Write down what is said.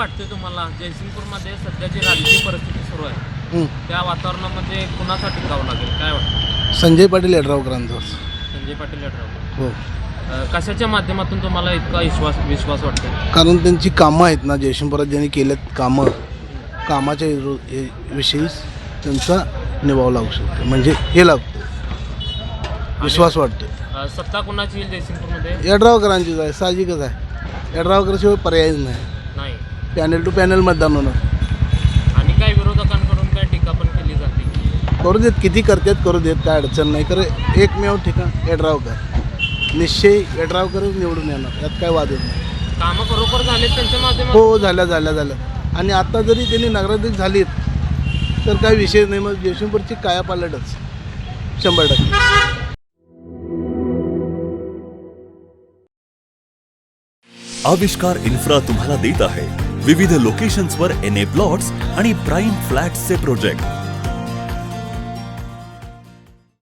वाटते तुम्हाला जयसिंगपूरमध्ये सध्या जी राजकीय परिस्थिती सुरू आहे. त्या वातावरणामध्ये कुणाचा टिकावं लागेल? काय वाटतं? संजय पाटील यड्रावकरांचा संजय पाटील यड्राव. हो. कशाच्या माध्यमातून तुम्हाला इतका विश्वास विश्वास वाटतो कारण त्यांची कामं आहेत ना जयशंपुरात ज्यांनी केलेत कामं कामाच्या विषयी त्यांचा निभाव लागू शकतो. म्हणजे हे लागतो विश्वास वाटतो सत्ता कुणाची येईल जयसिंगपूरमध्ये? यड्रावकरांचीच आहे साहजिकच आहे. यड्रावकरशिवाय पर्यायच नाही. पॅनल टू पॅनल मतदान होणार. आणि काय विरोधकांकडून काय टीका पण केली जाते? करू देत किती करतात करू देत काय अडचण नाही. खरं एकमेव ठिकाण यड्रावकर. निश्चय यड्रावकरच निवडून येणार. यात काय वाद येत नाही. कामं बरोबर झालेत त्यांच्या माध्यमातून? हो झाल्या झाल्या झाल्या. आणि आता जरी त्यांनी नगराध्यक्ष झालीत तर काही विषय नाही. मग जयशंपूरची काया पालटच. शंभर टक्के. आविष्कार इन्फ्रा तुम्हाला देत आहे. विविध लोकेशन्सवर एन ए प्लॉट्स आणि प्राईम फ्लॅट्सचे प्रोजेक्ट